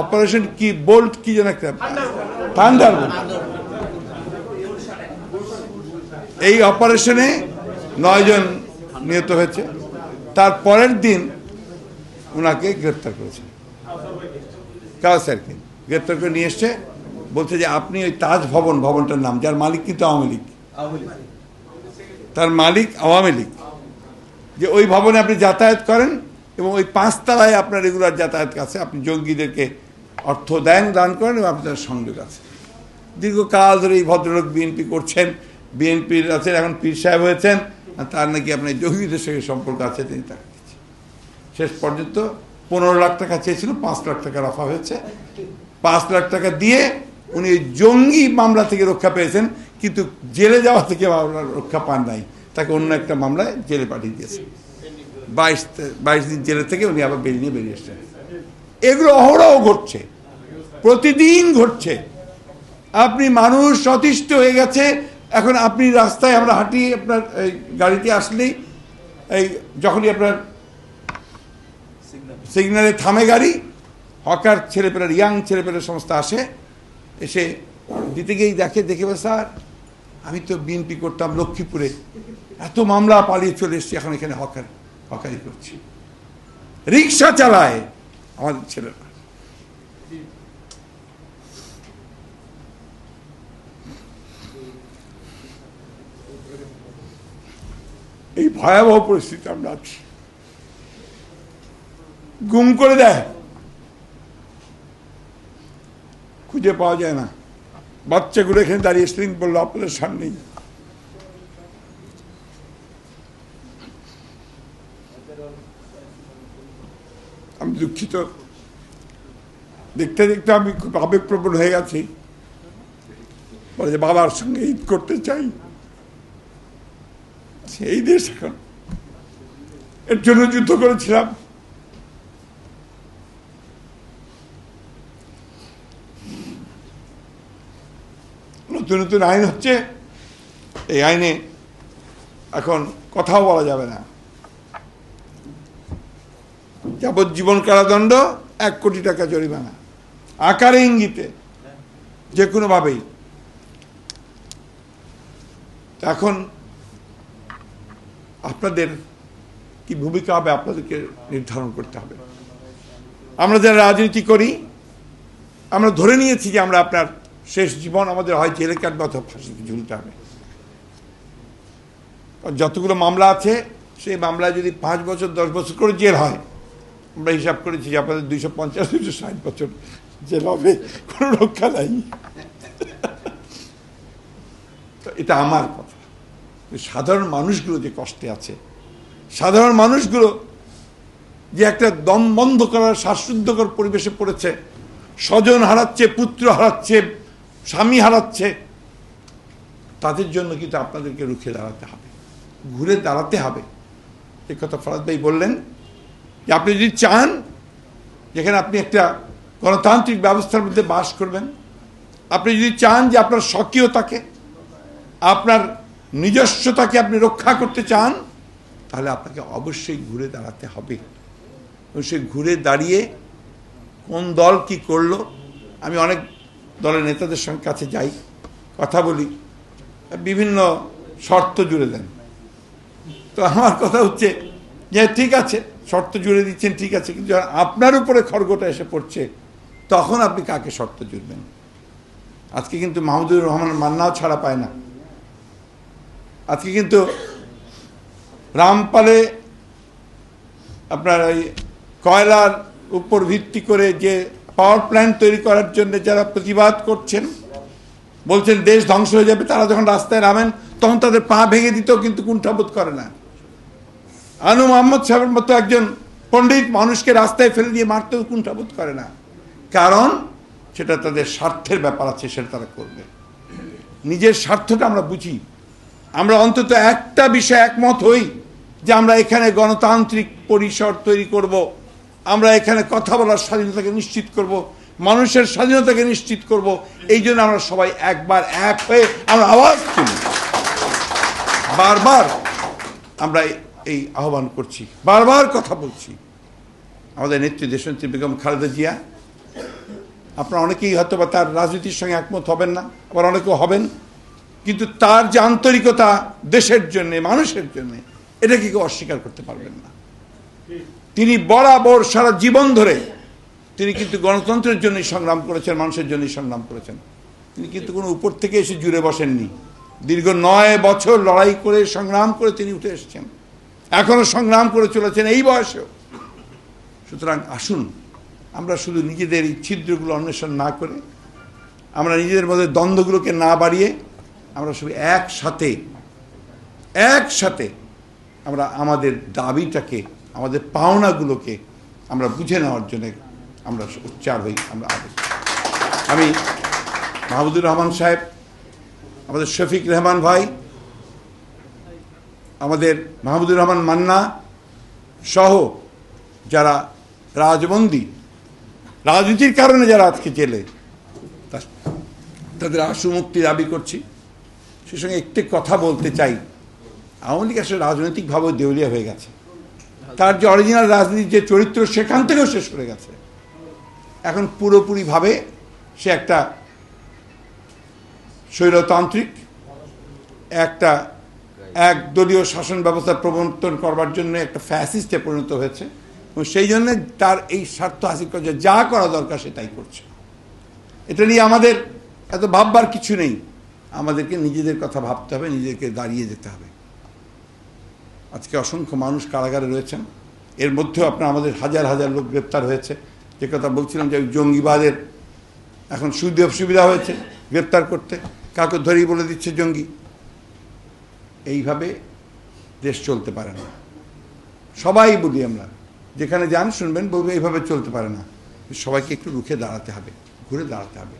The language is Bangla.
অপারেশন কি বোল্ট কি যেন একটা? থান্ডার এই অপারেশনে নয়জন নিহত হয়েছে। তার পরের দিন ওনাকে গ্রেপ্তার করেছে। কাউসারকে গ্রেপ্তার করে নিয়ে এসছে। বলছে যে আপনি ওই তাজ ভবন, ভবনটার নাম, যার মালিক কিন্তু আওয়ামী লীগ। তার মালিক আওয়ামী লীগ। যে ওই ভবনে আপনি যাতায়াত করেন এবং ওই পাঁচতলায় আপনার রেগুলার যাতায়াত আছে আপনি জঙ্গিদেরকে অর্থ দেন, দান করেন এবং আপনার সংযোগ আছে। দীর্ঘকাল ধরে এই ভদ্রলোক বিএনপি করছেন। বিএনপির আছেন, এখন পীর সাহেব হয়েছেন। তার নাকি আপনার জঙ্গিদের সঙ্গে সম্পর্ক আছে, তিনি তাকে দিচ্ছেন। শেষ পর্যন্ত পনেরো লাখ টাকা চেয়েছিল, পাঁচ লাখ টাকা রফা হয়েছে। পাঁচ লাখ টাকা দিয়ে উনি জঙ্গি মামলা থেকে রক্ষা পেয়েছেন, কিন্তু জেলে যাওয়া থেকে মামলার রক্ষা পান নাই। তাকে অন্য একটা মামলায় জেলে পাঠিয়ে দিয়েছে। বাইশ বাইশ দিন জেলে থেকে উনি আবার বেরিয়ে বেরিয়ে এসছেন। এগুলো অহরহ ঘটছে। প্রতিদিন ঘটছে। আপনি মানুষ সতিষ্ঠ হয়ে গেছে। এখন আপনি রাস্তায় আমরা হাঁটি, আপনার এই গাড়িতে আসলেই এই যখনই আপনার সিগন্যালে থামে গাড়ি, হকার ছেলেপেলার, ইয়াং ছেলেপেলার সমস্ত আসে, এসে দিতে গিয়েই দেখে দেখে স্যার, আমি তো বিএনপি করতাম লক্ষ্মীপুরে। এত মামলা পালিয়ে চলে এসেছি, এখন এখানে হকার, হকারি করছি। রিক্সা চালায়। আমাদের ছেলেরা এই ভয়াবহ পরিস্থিতি আমরা আছি। গুম করে দেয়। খুঁজে পাওয়া যায় না। বাচ্চাগুলো এখানে দাঁড়িয়ে স্প্রিং বলল, আপনাদের সামনেই। দুঃখিত। দেখতে দেখতে আমি খুব আবেগপ্রবণ হয়ে গেছি বলে যে বাবার সঙ্গে ঈদ করতে চাই। সেই দেশ এখন। এর জন্য যুদ্ধ করেছিলাম। নতুন নতুন আইন হচ্ছে। এই আইনে এখন কথাও বলা যাবে না। যাবজ্জীবন কারাদণ্ড, এক কোটি টাকা জরিমানা। আকারে ইঙ্গিতে যে কোনোভাবেই এখন আপনাদের কি ভূমিকা হবে, আপনাদেরকে নির্ধারণ করতে হবে। আমরা যারা রাজনীতি করি, আমরা ধরে নিয়েছি যে আমরা আপনার শেষ জীবন আমাদের হয় জেলে কাটবে অথবা ফাঁসিতে ঝুলতে হবে। যতগুলো মামলা আছে, সেই মামলায় যদি পাঁচ বছর, দশ বছর করে জেল হয় আমরা হিসাব করেছি যে আপনাদের দুইশো পঞ্চাশ, দুইশো ষাট বছর জেল হবে কোনো রক্ষা নাই। তো এটা আমার কথা। সাধারণ মানুষগুলো যে কষ্টে আছে, সাধারণ মানুষগুলো যে একটা দম বন্ধ করার, শ্বাসরুদ্ধকর পরিবেশে পড়েছে, স্বজন হারাচ্ছে, পুত্র হারাচ্ছে, স্বামী হারাচ্ছে, তাদের জন্য কিন্তু আপনাদেরকে রুখে দাঁড়াতে হবে, ঘুরে দাঁড়াতে হবে। এ কথা ফরাদ ভাই বললেন যে আপনি যদি চান, যেখানে আপনি একটা গণতান্ত্রিক ব্যবস্থার মধ্যে বাস করবেন, আপনি যদি চান যে আপনার স্বকীয়তাকে, আপনার নিজস্বতাকে আপনি রক্ষা করতে চান, তাহলে আপনাকে অবশ্যই ঘুরে দাঁড়াতে হবে। সেই ঘুরে দাঁড়িয়ে কোন দল কি করল, আমি অনেক দলের নেতাদের সঙ্গে কাছে যাই, কথা বলি, বিভিন্ন শর্ত জুড়ে দেন। তো আমার কথা হচ্ছে যে, ঠিক আছে শর্ত জুড়ে দিচ্ছেন, ঠিক আছে, কিন্তু আপনার উপরে খড়গোটা এসে পড়ছে, তখন আপনি কাকে শর্ত জুড়বেন? আজকে কিন্তু মাহমুদুর রহমান মান্নাও ছাড়া পায় না। আজকে কিন্তু রামপালে আপনার এই কয়লার উপর ভিত্তি করে যে পাওয়ার প্ল্যান্ট তৈরি করার জন্য যারা প্রতিবাদ করছেন, বলছেন দেশ ধ্বংস হয়ে যাবে, তারা যখন রাস্তায় নামেন, তখন তাদের পা ভেঙে দিতেও কিন্তু কুণ্ঠাবোধ করে না। আনু মোহাম্মদ সাহেবের মতো একজন পণ্ডিত মানুষকে রাস্তায় ফেলে দিয়ে মারতেও কুণ্ঠাবোধ করে না। কারণ সেটা তাদের স্বার্থের ব্যাপার আছে, সেটা তারা করবে। নিজের স্বার্থটা আমরা বুঝি। আমরা অন্তত একটা বিষয়ে একমত হই যে আমরা এখানে গণতান্ত্রিক পরিসর তৈরি করব, আমরা এখানে কথা বলার স্বাধীনতাকে নিশ্চিত করব, মানুষের স্বাধীনতাকে নিশ্চিত করব, এই জন্য আমরা সবাই একবার এক হয়ে আমরা আওয়াজ তুলি। বারবার আমরা এই আহ্বান করছি, বারবার কথা বলছি। আমাদের নেত্রী দেশনেত্রী বেগম খালেদা জিয়া, আপনারা অনেকেই হয়তো বা তার রাজনীতির সঙ্গে একমত হবেন না, আবার অনেকেও হবেন, কিন্তু তার যে আন্তরিকতা দেশের জন্য, মানুষের জন্য, এটাকে কেউ অস্বীকার করতে পারবেন না। তিনি বরাবর সারা জীবন ধরে তিনি কিন্তু গণতন্ত্রের জন্যই সংগ্রাম করেছেন, মানুষের জন্যই সংগ্রাম করেছেন। তিনি কিন্তু কোনো উপর থেকে এসে জুড়ে বসেননি। দীর্ঘ নয় বছর লড়াই করে, সংগ্রাম করে তিনি উঠে এসেছেন। এখনও সংগ্রাম করে চলেছেন এই বয়সেও। সুতরাং আসুন, আমরা শুধু নিজেদের এই ছিদ্রগুলো অন্বেষণ না করে, আমরা নিজেদের মধ্যে দ্বন্দ্বগুলোকে না বাড়িয়ে, আমরা সবাই একসাথে একসাথে আমরা আমাদের দাবিটাকে, আমাদের পাওনাগুলোকে আমরা বুঝে নেওয়ার জন্য আমরা উচ্চার হই, আমরা আমি মাহমুদুর রহমান সাহেব, আমাদের শফিক রহমান ভাই আমাদের মাহমুদুর রহমান মান্না সহ যারা রাজবন্দী, রাজনীতির কারণে যারা আজকে জেলে তাদের আশু মুক্তি দাবি করছি। সে সঙ্গে একটি কথা বলতে চাই। আওয়ামী লীগ আসলে রাজনৈতিকভাবে দেউলিয়া হয়ে গেছে। তার যে অরিজিনাল রাজনীতির যে চরিত্র, সেখান থেকেও শেষ করে গেছে। এখন পুরোপুরিভাবে সে একটা স্বৈরতান্ত্রিক একটা একদলীয় শাসন ব্যবস্থা প্রবর্তন করবার জন্য একটা ফ্যাসিস্টে পরিণত হয়েছে এবং সেই জন্য তার এই স্বার্থ হাসিল করছে যা করা দরকার সে তাই করছে। এটা নিয়ে আমাদের এত ভাববার কিছু নেই। আমাদেরকে নিজেদের কথা ভাবতে হবে নিজেদেরকে দাঁড়িয়ে যেতে হবে। আজকে অসংখ্য মানুষ কারাগারে রয়েছেন। এর মধ্যেও আপনার আমাদের হাজার হাজার লোক গ্রেপ্তার হয়েছে। যে কথা বলছিলাম যে জঙ্গিবাদের এখন সুযোগ সুবিধা হয়েছে গ্রেপ্তার করতে। কাউকে ধরেই বলে দিচ্ছে জঙ্গি। এইভাবে দেশ চলতে পারে না। সবাই বলি আমরা, যেখানে যান শুনবেন, বলব এইভাবে চলতে পারে না। সবাইকে একটু রুখে দাঁড়াতে হবে, ঘুরে দাঁড়াতে হবে।